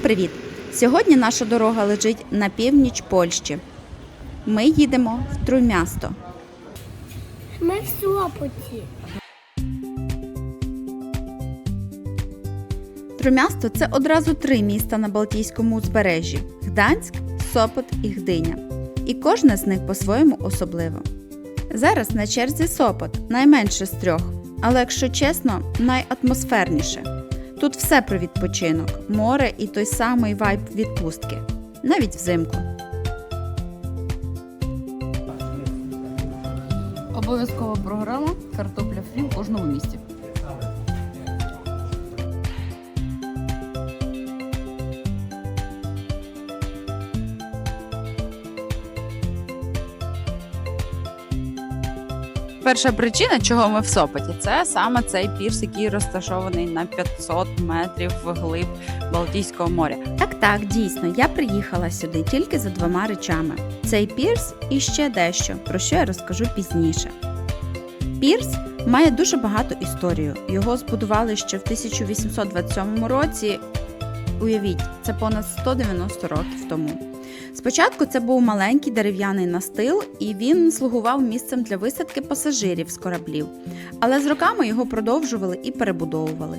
Всім привіт! Сьогодні наша дорога лежить на північ Польщі. Ми їдемо в Труймясто. Ми в Сопоті. Труймясто це одразу три міста на Балтійському узбережжі: Гданськ, Сопот і Гдиня. І кожне з них по-своєму особливо. Зараз на черзі Сопот, найменше з трьох, але якщо чесно, найатмосферніше. Тут все про відпочинок, море і той самий вайб відпустки, навіть взимку. Обов'язкова програма картопля фрі в кожному місті. Перша причина, чого ми в Сопоті, це саме цей пірс, який розташований на 500 метрів вглиб Балтійського моря. Так, так, дійсно, я приїхала сюди тільки за двома речами: цей пірс і ще дещо, про що я розкажу пізніше. Пірс має дуже багату історію. Його збудували ще в 1827 році. Уявіть, це понад 190 років тому. Спочатку це був маленький дерев'яний настил, і він слугував місцем для висадки пасажирів з кораблів. Але з роками його продовжували і перебудовували.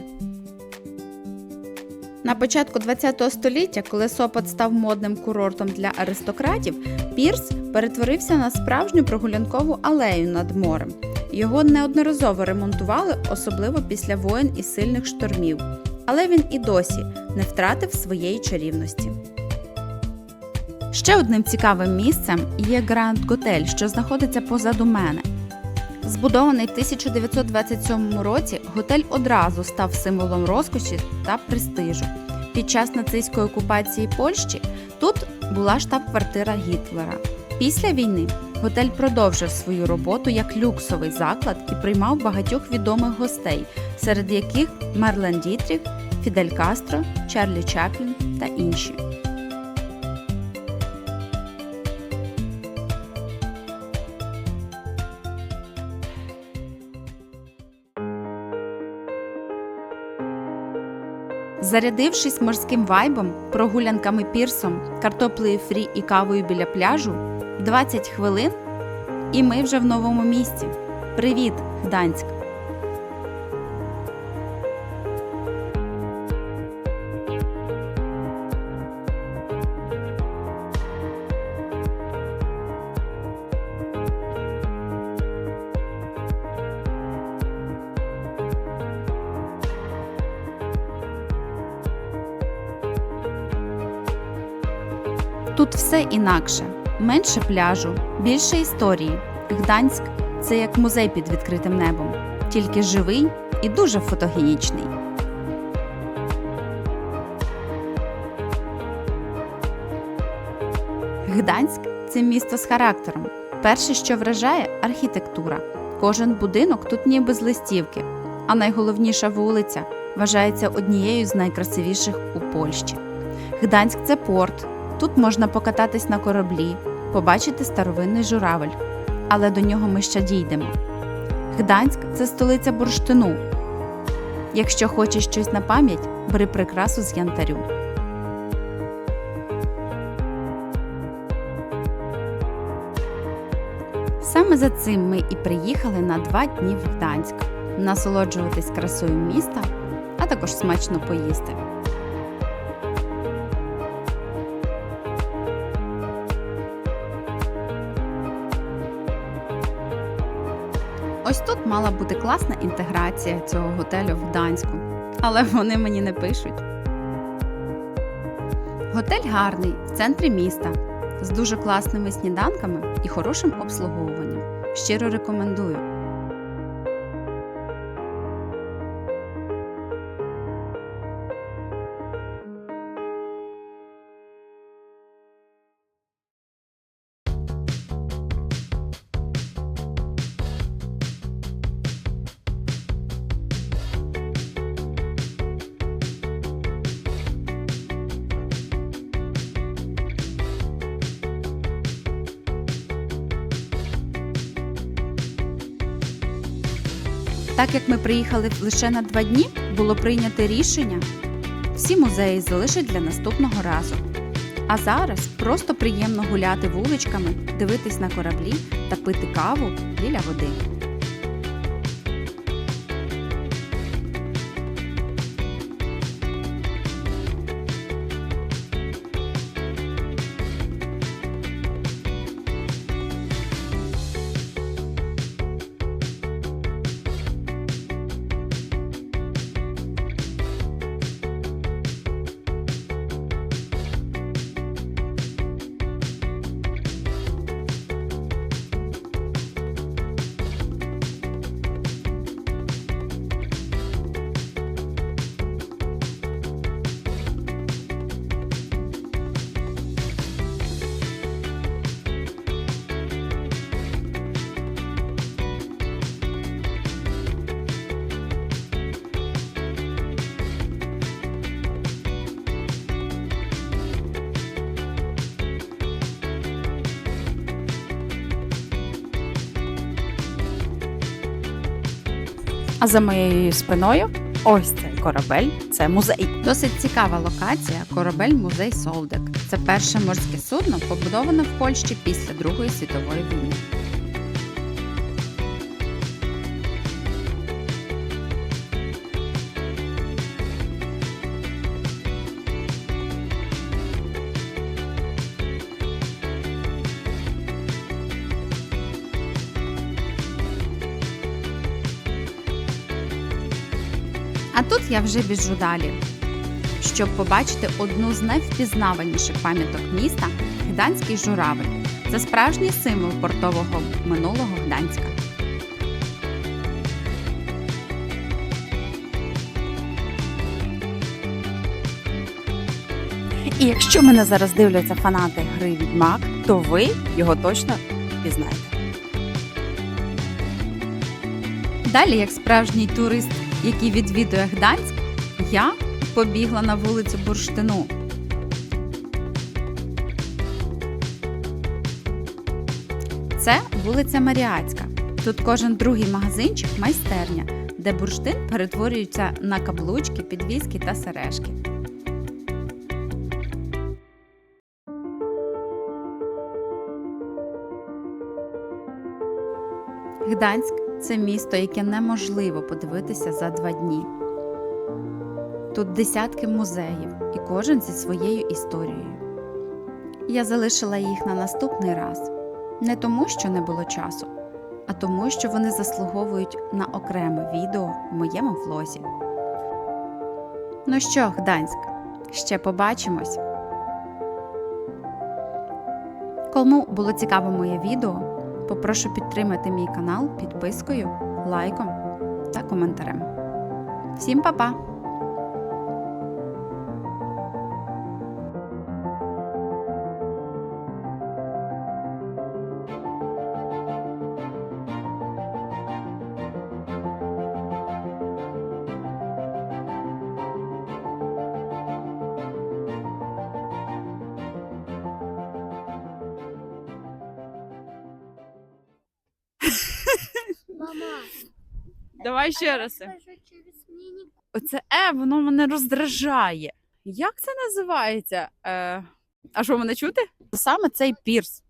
На початку ХХ століття, коли Сопот став модним курортом для аристократів, Пірс перетворився на справжню прогулянкову алею над морем. Його неодноразово ремонтували, особливо після воєн і сильних штормів. Але він і досі не втратив своєї чарівності. Ще одним цікавим місцем є Гранд Готель, що знаходиться позаду мене. Збудований в 1927 році, готель одразу став символом розкоші та престижу. Під час нацистської окупації Польщі тут була штаб-квартира Гітлера. Після війни готель продовжив свою роботу як люксовий заклад і приймав багатьох відомих гостей, серед яких Мерлен Дітріх, Фідель Кастро, Чарлі Чаплін та інші. Зарядившись морським вайбом, прогулянками пірсом, картоплею фрі і кавою біля пляжу, 20 хвилин, і ми вже в новому місті. Привіт, Гданськ! Тут все інакше: менше пляжу, більше історії. Гданськ це як музей під відкритим небом, тільки живий і дуже фотогенічний. Гданськ це місто з характером. Перше, що вражає архітектура. Кожен будинок тут ніби з листівки, а найголовніша вулиця вважається однією з найкрасивіших у Польщі. Гданськ це порт. Тут можна покататись на кораблі, побачити старовинний журавель. Але до нього ми ще дійдемо. Гданськ це столиця бурштину. Якщо хочеш щось на пам'ять, бери прикрасу з янтарю. Саме за цим ми і приїхали на два дні в Гданськ насолоджуватись красою міста, а також смачно поїсти. Ось тут мала бути класна інтеграція цього готелю в Гданську, але вони мені не пишуть. Готель гарний в центрі міста з дуже класними сніданками і хорошим обслуговуванням. Щиро рекомендую. Так як ми приїхали лише на два дні, було прийнято рішення Всі музеї залишать для наступного разу. А зараз просто приємно гуляти вуличками, дивитись на кораблі та пити каву біля води. А за моєю спиною ось цей корабель це музей. Досить цікава локація корабель музей Солдек. Це перше морське судно, побудоване в Польщі після Другої світової війни. А тут я вже біжу далі, щоб побачити одну з найвпізнаваніших пам'яток міста Гданський журавель. Це справжній символ портового минулого Гданська. І якщо мене зараз дивляться фанати гри Відьмак, то ви його точно пізнаєте. Далі, як справжній турист, який відвідує Гданськ, я побігла на вулицю Бурштину. Це вулиця Маріацька. Тут кожен другий магазинчик майстерня, де бурштин перетворюється на каблучки, підвіски та сережки. Гданськ це місто, яке неможливо подивитися за два дні. Тут десятки музеїв, і кожен зі своєю історією. Я залишила їх на наступний раз не тому, що не було часу, а тому, що вони заслуговують на окреме відео в моєму влозі. Ну що, Гданськ, ще побачимось. Кому було цікаво моє відео, попрошу підтримати мій канал підпискою, лайком та коментарем. Всім па-па! Давай ще раз. Оце е, воно мене роздражає. Як це називається? Е, а що мене чути? Саме цей пірс.